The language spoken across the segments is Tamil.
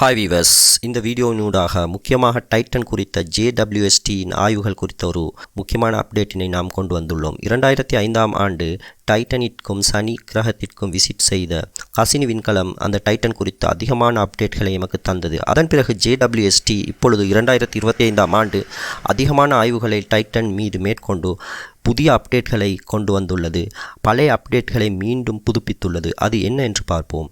ஹாய் வீவர்ஸ் இந்த வீடியோவினூடாக முக்கியமாக டைட்டன் குறித்த ஜேடபிள்யூஎஸ்டியின் ஆய்வுகள் குறித்த ஒரு முக்கியமான அப்டேட்டினை நாம் கொண்டு வந்துள்ளோம். இரண்டாயிரத்தி ஐந்தாம் ஆண்டு டைட்டனிற்கும் சனி கிரகத்திற்கும் விசிட் செய்த கசினி விண்கலம் அந்த டைட்டன் குறித்த அதிகமான அப்டேட்களை எமக்கு தந்தது. அதன் பிறகு ஜேடபிள்யூஎஸ்டி இப்பொழுது இரண்டாயிரத்தி இருபத்தி ஐந்தாம் ஆண்டு அதிகமான ஆய்வுகளை டைட்டன் மீது மேற்கொண்டு புதிய அப்டேட்களை கொண்டு வந்துள்ளது. பழைய அப்டேட்களை மீண்டும் புதுப்பித்துள்ளது. அது என்ன என்று பார்ப்போம்.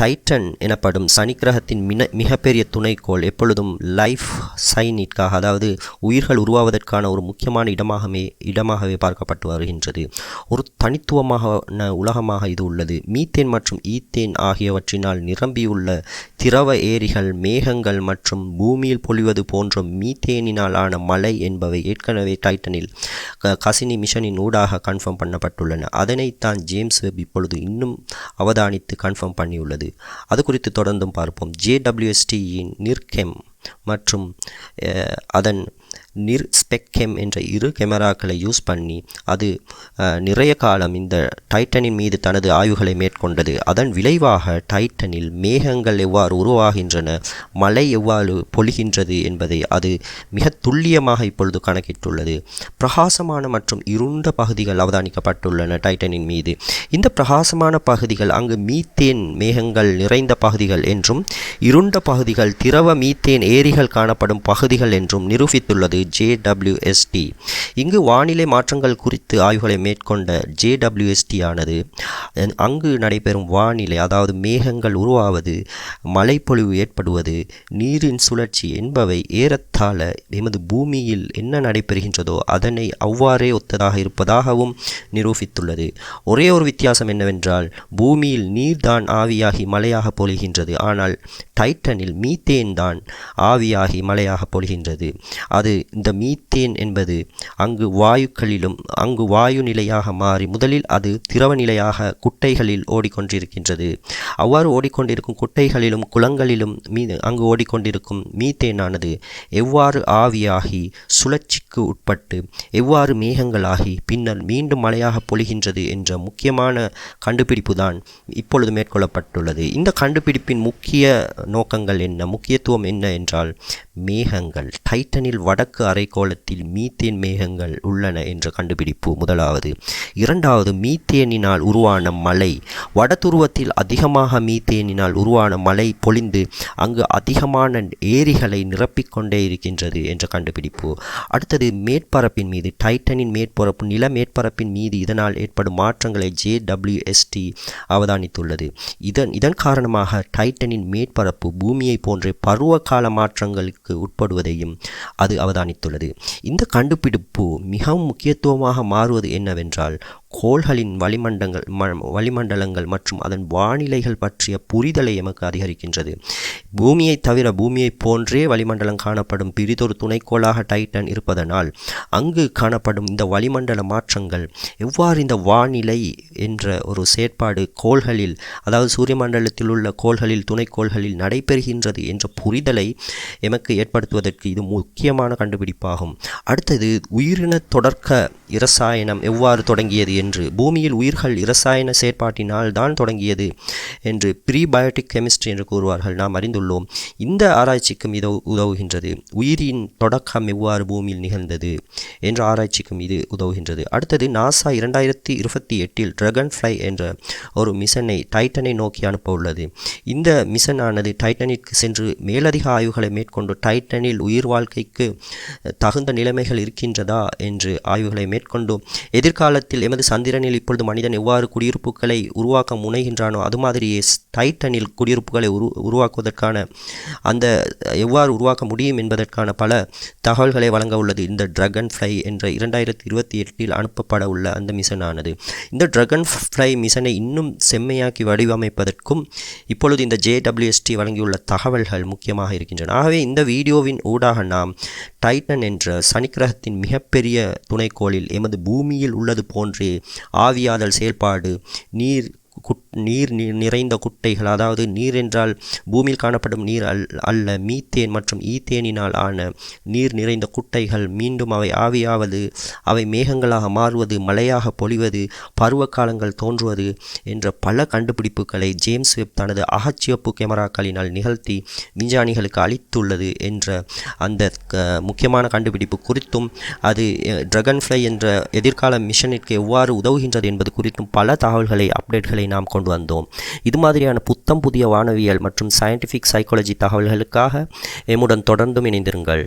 டைட்டன் எனப்படும் சனி கிரகத்தின் மின மிகப்பெரிய துணைக்கோள் எப்பொழுதும் லைஃப் சைனிற்காக அதாவது உயிர்கள் உருவாவதற்கான ஒரு முக்கியமான இடமாகவே இடமாகவே பார்க்கப்பட்டு வருகின்றது. ஒரு தனித்துவமான உலகமாக இது உள்ளது. மீத்தேன் மற்றும் ஈ ஈத்தேன் ஆகியவற்றினால் நிரம்பியுள்ள திரவ ஏரிகள் மேகங்கள் மற்றும் பூமியில் பொழிவது போன்ற மீத்தேனினால் ஆன மழை என்பவை ஏற்கனவே டைட்டனில் க- கசினி மிஷனின் ஊடாக கன்ஃபார்ம் பண்ணப்பட்டுள்ளன. அதனைத்தான் ஜேம்ஸ் வெப் இப்பொழுது இன்னும் அவதானித்து கன்ஃபார்ம் பண்ணியுள்ளது. அது குறித்து தொடர்ந்தும் பார்ப்போம். ஜேடபிள்யூஎஸ்டியின் நிர்கெம் மற்றும் அதன் நிர் ஸ்பெக்கெம் என்ற இரு கேமராக்களை யூஸ் பண்ணி அது நிறைய காலம் இந்த டைட்டனின் மீது தனது ஆய்வுகளை மேற்கொண்டது. அதன் விளைவாக டைட்டனில் மேகங்கள் எவ்வாறு உருவாகின்றன மழை எவ்வாறு பொழிகின்றது என்பதை அது மிக துல்லியமாக இப்பொழுது கணக்கிட்டுள்ளது. பிரகாசமான மற்றும் இருண்ட பகுதிகள் அவதானிக்கப்பட்டுள்ளன டைட்டனின் மீது. இந்த பிரகாசமான பகுதிகள் அங்கு மீத்தேன் மேகங்கள் நிறைந்த பகுதிகள் என்றும் இருண்ட பகுதிகள் திரவ மீத்தேன் ஏரிகள் காணப்படும் பகுதிகள் என்றும் நிரூபித்துள்ளது ஜேடபிள்யூஎஸ்டி இங்கு வானிலை மாற்றங்கள் குறித்து ஆய்வுகளை மேற்கொண்ட ஜேடபிள்யூஎஸ்டி ஆனது அங்கு நடைபெறும் வானிலை அதாவது மேகங்கள் உருவாவது மழைப்பொழிவு ஏற்படுவது நீரின் சுழற்சி என்பவை ஏறத்தாழ எமது பூமியில் என்ன நடைபெறுகின்றதோ அதனை அவ்வாறே ஒத்ததாக இருப்பதாகவும் நிரூபித்துள்ளது. ஒரே ஒரு வித்தியாசம் என்னவென்றால் பூமியில் நீர்தான் ஆவியாகி மழையாக பொழிகின்றது. ஆனால் டைட்டனில் மீத்தேன் தான் ஆவியாகி மழையாக பொழிகின்றது. அது இந்த மீத்தேன் என்பது அங்கு வாயுக்களிலும் அங்கு வாயு நிலையாக மாறி முதலில் அது திரவ நிலையாக குட்டைகளில் ஓடிக்கொண்டிருக்கின்றது. அவ்வாறு ஓடிக்கொண்டிருக்கும் குட்டைகளிலும் குளங்களிலும் மீ அங்கு ஓடிக்கொண்டிருக்கும் மீத்தேனானது எவ்வாறு ஆவியாகி சுழற்சிக்கு உட்பட்டு எவ்வாறு மேகங்களாகி பின்னர் மீண்டும் மழையாக பொழிகின்றது என்ற முக்கியமான கண்டுபிடிப்பு தான் இப்பொழுது மேற்கொள்ளப்பட்டுள்ளது. இந்த கண்டுபிடிப்பின் முக்கிய நோக்கங்கள் என்ன முக்கியத்துவம் என்ன என்றால் மேகங்கள். டைட்டனில் வடக்கு அரைக்கோளத்தில் மீத்தேன் மேகங்கள் உள்ளன என்ற கண்டுபிடிப்பு முதலாவது. இரண்டாவது மீத்தேனினால் உருவான மழை வடதுருவத்தில் அதிகமாக மீத்தேனினால் உருவான மழை பொழிந்து அங்கு அதிகமான ஏரிகளை நிரப்பிக்கொண்டே இருக்கின்றது என்ற கண்டுபிடிப்பு. அடுத்தது மேற்பரப்பின் மீது. டைட்டனின் மேற்பரப்பு நில மேற்பரப்பின் மீது இதனால் ஏற்படும் மாற்றங்களை ஜே டபிள்யூஎஸ்டி அவதானித்துள்ளது. இதன் இதன் காரணமாக டைட்டனின் மேற்பரப்பு பூமியை போன்ற பருவகால மாற்றங்களுக்கு உட்படுவதையும் அது அவதானித்துள்ளது. இந்த கண்டுபிடிப்பு மிகவும் முக்கியத்துவமாக மாறுவது என்னவென்றால் கோள்களின் வளிமண்டங்கள் ம- வளிமண்டலங்கள் மற்றும் அதன் வானிலைகள் பற்றிய புரிதலை எமக்கு அதிகரிக்கின்றது. பூமியை தவிர பூமியை போன்றே வளிமண்டலம் காணப்படும் பிரிதொரு துணைக்கோளாக டைட்டன் இருப்பதனால் அங்கு காணப்படும் இந்த வளிமண்டல மாற்றங்கள் எவ்வாறு இந்த வானிலை என்ற ஒரு செயற்பாடு கோள்களில் அதாவது சூரிய மண்டலத்தில் உள்ள கோள்களில் துணைக்கோள்களில் நடைபெறுகின்றது என்ற புரிதலை எமக்கு ஏற்படுத்துவதற்கு இது முக்கியமான கண்டுபிடிப்பாகும். அடுத்தது உயிரின தொடர்க்க இரசாயனம் எவ்வாறு தொடங்கியது என்று. பூமியில் உயிர்கள் இரசாயன செயற்பாட்டினால் தான் தொடங்கியது என்று ப்ரீபயோட்டிக் கெமிஸ்ட்ரி என்று கூறுவார்கள். நாம் அறிந்துள்ளோம். இந்த ஆராய்ச்சிக்கும் இது உதவுகின்றது. உயிரின் தொடக்கம் எவ்வாறு பூமியில் நிகழ்ந்தது என்ற ஆராய்ச்சிக்கும் இது உதவுகின்றது. அடுத்தது நாசா இரண்டாயிரத்தி இருபத்தி எட்டில் ட்ரகன் ஃப்ளை என்ற ஒரு மிஷனை டைட்டனை நோக்கி அனுப்ப உள்ளது இந்த ஆனது டைட்டனிற்கு சென்று மேலதிக ஆய்வுகளை மேற்கொண்டு டைட்டனில் உயிர் வாழ்க்கைக்கு தகுந்த நிலைமைகள் இருக்கின்றதா என்று ஆய்வுகளை மேற்கொண்டு எதிர்காலத்தில் எமது சந்திரனில் இப்பொழுது மனிதன் எவ்வாறு குடியிருப்புகளை உருவாக்க முனைகின்றானோ அது மாதிரியே டைட்டனில் குடியிருப்புகளை உரு உருவாக்குவதற்கான அந்த எவ்வாறு உருவாக்க முடியும் என்பதற்கான பல தகவல்களை வழங்க உள்ளது. இந்த ட்ரகன் ஃப்ளை என்ற இரண்டாயிரத்தி இருபத்தி எட்டில் அனுப்பப்பட உள்ள அந்த மிஷனானது. இந்த ட்ரகன் ஃப்ளை மிஷனை இன்னும் செம்மையாக்கி வடிவமைப்பதற்கும் இப்பொழுது இந்த ஜேடபிள்யூஎஸ்டி வழங்கியுள்ள தகவல்கள் முக்கியமாக இருக்கின்றன. ஆகவே இந்த வீடியோவின் ஊடாக நாம் டைட்டன் என்ற சனிக்கிரகத்தின் மிகப்பெரிய துணைக்கோளில் எமது பூமியில் உள்ளது போன்றே ஆவியாதல் செயல்பாடு நீர் குட் நீர் நி- நிறைந்த குட்டைகள் அதாவது நீர் என்றால் பூமியில் காணப்படும் நீர் அல் அல்ல மீத்தேன் மற்றும் ஈத்தேனினால் ஆன நீர் நிறைந்த குட்டைகள். மீண்டும் அவை ஆவியாவது அவை மேகங்களாக மாறுவது மழையாக பொழிவது பருவ காலங்கள் தோன்றுவது என்ற பல கண்டுபிடிப்புகளை ஜேம்ஸ் வெப் தனது அகச்சிவப்பு கேமராக்களினால் நிகழ்த்தி விஞ்ஞானிகளுக்கு அளித்துள்ளது என்ற அந்த க- முக்கியமான கண்டுபிடிப்பு குறித்தும் அது டிரகன் ஃப்ளை என்ற எதிர்கால மிஷனிற்கு எவ்வாறு உதவுகின்றது என்பது குறித்தும் பல தகவல்களை அப்டேட்களை நாம் கொண்டு வந்தோம். இது மாதிரியான புத்தம் புதிய வானவியல் மற்றும் சயின்டிஃபிக் சைக்காலஜி தகவல்களுக்காக எம்முடன் தொடர்ந்தும் இணைந்திருங்கள்.